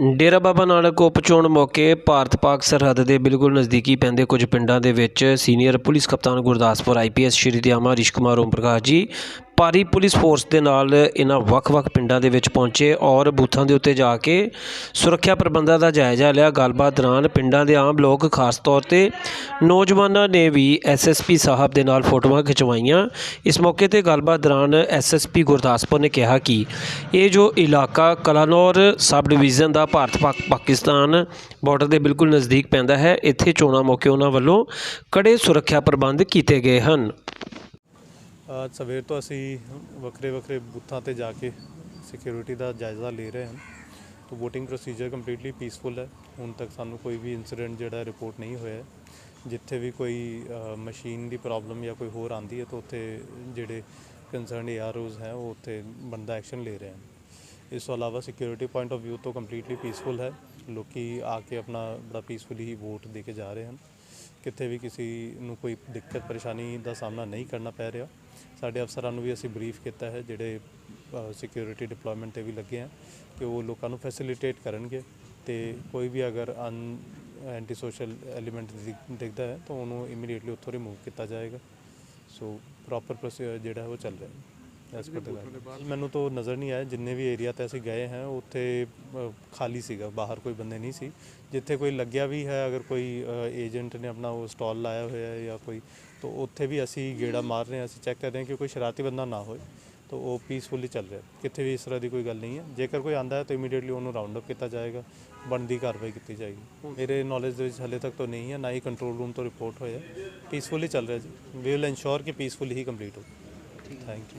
ਡੇਰਾ ਬਾਬਾ ਨਾਨਕ ਉਪ ਚੋਣ ਮੌਕੇ ਭਾਰਤ ਪਾਕ ਸਰਹੱਦ ਦੇ ਬਿਲਕੁਲ ਨਜ਼ਦੀਕੀ ਪੈਂਦੇ ਕੁਝ ਪਿੰਡਾਂ ਦੇ ਵਿੱਚ ਸੀਨੀਅਰ ਪੁਲਿਸ ਕਪਤਾਨ ਗੁਰਦਾਸਪੁਰ ਆਈਪੀਐਸ ਸ਼੍ਰੀ ਦਿਆਮਾ ਰਿਸ਼ ਕੁਮਾਰ, ਓਮ ਪ੍ਰਕਾਸ਼ ਜੀ ਭਾਰੀ ਪੁਲਿਸ ਫੋਰਸ ਦੇ ਨਾਲ ਇਹਨਾਂ ਵੱਖ-ਵੱਖ ਪਿੰਡਾਂ ਦੇ ਵਿੱਚ ਪਹੁੰਚੇ ਔਰ ਬੂਥਾਂ ਦੇ ਉੱਤੇ ਜਾ ਕੇ ਸੁਰੱਖਿਆ ਪ੍ਰਬੰਧਾਂ ਦਾ ਜਾਇਜ਼ਾ ਲਿਆ। ਗੱਲਬਾਤ ਦੌਰਾਨ ਪਿੰਡਾਂ ਦੇ ਆਮ ਲੋਕ, ਖਾਸ ਤੌਰ ਤੇ ਨੌਜਵਾਨਾਂ ਨੇ ਵੀ ਐਸਐਸਪੀ ਸਾਹਿਬ ਦੇ ਨਾਲ ਫੋਟੋਆਂ ਖਿਚਵਾਈਆਂ। ਇਸ ਮੌਕੇ ਤੇ ਗੱਲਬਾਤ ਦੌਰਾਨ ਐਸਐਸਪੀ ਗੁਰਦਾਸਪੁਰ ਨੇ ਕਿਹਾ ਕਿ ਇਹ ਜੋ ਇਲਾਕਾ ਕਲਾਨੌਰ ਸਬ ਡਿਵੀਜ਼ਨ ਦਾ ਭਾਰਤ ਪਾਕ ਪਾਕਿਸਤਾਨ ਬਾਰਡਰ ਦੇ ਬਿਲਕੁਲ ਨਜ਼ਦੀਕ ਪੈਂਦਾ ਹੈ, ਇੱਥੇ ਚੋਣਾਂ ਮੌਕੇ ਉਹਨਾਂ ਵੱਲੋਂ ਕੜੇ ਸੁਰੱਖਿਆ ਪ੍ਰਬੰਧ ਕੀਤੇ ਗਏ ਹਨ। ਅੱਜ ਸਵੇਰ ਤੋਂ ਅਸੀਂ ਵੱਖਰੇ ਵੱਖਰੇ ਬੂਥਾਂ ਤੇ ਜਾ ਕੇ ਸਿਕਿਉਰਿਟੀ ਦਾ ਜਾਇਜ਼ਾ ਲੈ ਰਹੇ ਹਾਂ। ਤਾਂ VOTING ਪ੍ਰੋਸੀਜਰ ਕੰਪਲੀਟਲੀ ਪੀਸਫੁਲ ਹੈ। ਹੁਣ ਤੱਕ ਸਾਨੂੰ ਕੋਈ ਵੀ ਇਨਸੀਡੈਂਟ ਜਿਹੜਾ ਰਿਪੋਰਟ ਨਹੀਂ ਹੋਇਆ ਜਿੱਥੇ ਵੀ ਕੋਈ ਮਸ਼ੀਨ ਦੀ ਪ੍ਰੋਬਲਮ ਜਾਂ ਕੋਈ ਹੋਰ ਆਂਦੀ ਹੈ ਤਾਂ ਉੱਥੇ ਜਿਹੜੇ ਕੰਸਰਨ ਏਆਰਓਜ਼ ਹੈ, ਉਹ ਉੱਥੇ ਬੰਦਾ ਐਕਸ਼ਨ ਲੈ ਰਹੇ ਹਨ ਇਸ ਤੋਂ ਇਲਾਵਾ ਸਿਕਿਉਰਿਟੀ ਪੁਆਇੰਟ ਆਫ View ਤੋਂ ਕੰਪਲੀਟਲੀ ਪੀਸਫੁਲ ਹੈ। ਲੋਕੀ ਆ ਕੇ ਆਪਣਾ ਬੜਾ ਪੀਸਫੁਲੀ ਹੀ ਵੋਟ ਦੇ ਕੇ ਜਾ ਰਹੇ ਹਨ। ਕਿਤੇ ਵੀ ਕਿਸੇ ਨੂੰ ਕੋਈ ਦਿੱਕਤ, ਪਰੇਸ਼ਾਨੀ ਦਾ ਸਾਹਮਣਾ ਨਹੀਂ ਕਰਨਾ ਪੈ ਰਿਹਾ। ਸਾਡੇ ਅਫਸਰਾਂ ਨੂੰ ਵੀ ਅਸੀਂ ਬਰੀਫ ਕੀਤਾ ਹੈ ਜਿਹੜੇ ਸਿਕਿਉਰਿਟੀ ਡਿਪਲੋਇਮੈਂਟ ਤੇ ਵੀ ਲੱਗੇ ਆ ਕਿ ਉਹ ਲੋਕਾਂ ਨੂੰ ਫੈਸਿਲਿਟੇਟ ਕਰਨਗੇ ਤੇ ਕੋਈ ਵੀ ਅਗਰ ਅਨ ਐਂਟੀ ਸੋਸ਼ਲ ਐਲੀਮੈਂਟ ਦਿਖਦਾ ਹੈ ਤਾਂ ਉਹਨੂੰ ਇਮੀਡੀਏਟਲੀ ਉੱਥੋਂ ਰਿਮੂਵ ਕੀਤਾ ਜਾਏਗਾ। ਸੋ ਪ੍ਰੋਪਰ ਪ੍ਰੋਸੀਜਰ ਜਿਹੜਾ ਹੈ ਉਹ ਚੱਲ ਰਿਹਾ ਹੈ। ਐਸ ਪਰ ਮੈਨੂੰ ਤਾਂ ਨਜ਼ਰ ਨਹੀਂ ਆਇਆ। ਜਿੰਨੇ ਵੀ ਏਰੀਆ ਤੇ ਅਸੀਂ ਗਏ ਹਾਂ, ਉੱਥੇ ਖਾਲੀ ਸੀਗਾ। ਬਾਹਰ ਕੋਈ ਬੰਦੇ ਨਹੀਂ ਸੀ। ਜਿੱਥੇ ਕੋਈ ਲੱਗਿਆ ਵੀ ਹੈ, ਅਗਰ ਕੋਈ ਏਜੰਟ ਨੇ ਆਪਣਾ ਉਹ ਸਟਾਲ ਲਾਇਆ ਹੋਇਆ ਹੈ ਜਾਂ ਕੋਈ, ਤਾਂ ਉੱਥੇ ਵੀ ਅਸੀਂ ਗੇੜਾ ਮਾਰ ਰਹੇ ਹਾਂ। ਅਸੀਂ ਚੈੱਕ ਕਰ ਰਹੇ ਹਾਂ ਕਿ ਕੋਈ ਸ਼ਰਾਰਤੀ ਬੰਦਾ ਨਾ ਹੋਏ। ਤਾਂ ਉਹ ਪੀਸਫੁਲੀ ਚੱਲ ਰਿਹਾ। ਕਿਤੇ ਵੀ ਇਸ ਤਰ੍ਹਾਂ ਦੀ ਕੋਈ ਗੱਲ ਨਹੀਂ ਹੈ। ਜੇਕਰ ਕੋਈ ਆਂਦਾ ਹੈ, ਤਾਂ ਇਮੀਡੀਏਟਲੀ ਉਹਨੂੰ ਰਾਉਂਡ ਅਪ ਕੀਤਾ ਜਾਏਗਾ। ਬਣਦੀ ਕਾਰਵਾਈ ਕੀਤੀ ਜਾਏਗੀ। ਮੇਰੇ ਨੌਲੇਜ ਦੇ ਵਿੱਚ ਹਲੇ ਤੱਕ ਤਾਂ ਨਹੀਂ ਹੈ। ਨਾ ਹੀ ਕੰਟਰੋਲ ਰੂਮ ਤੋਂ ਰਿਪੋਰਟ ਹੋਇਆ। ਪੀਸਫੁਲੀ ਚੱਲ ਰਿਹਾ ਜੀ। ਵੀ ਵਿਲ ਇਨਸ਼ੋਰ ਕਿ ਪੀਸਫੁਲੀ ਹੀ ਕੰਪਲੀਟ ਹੋ। Thank you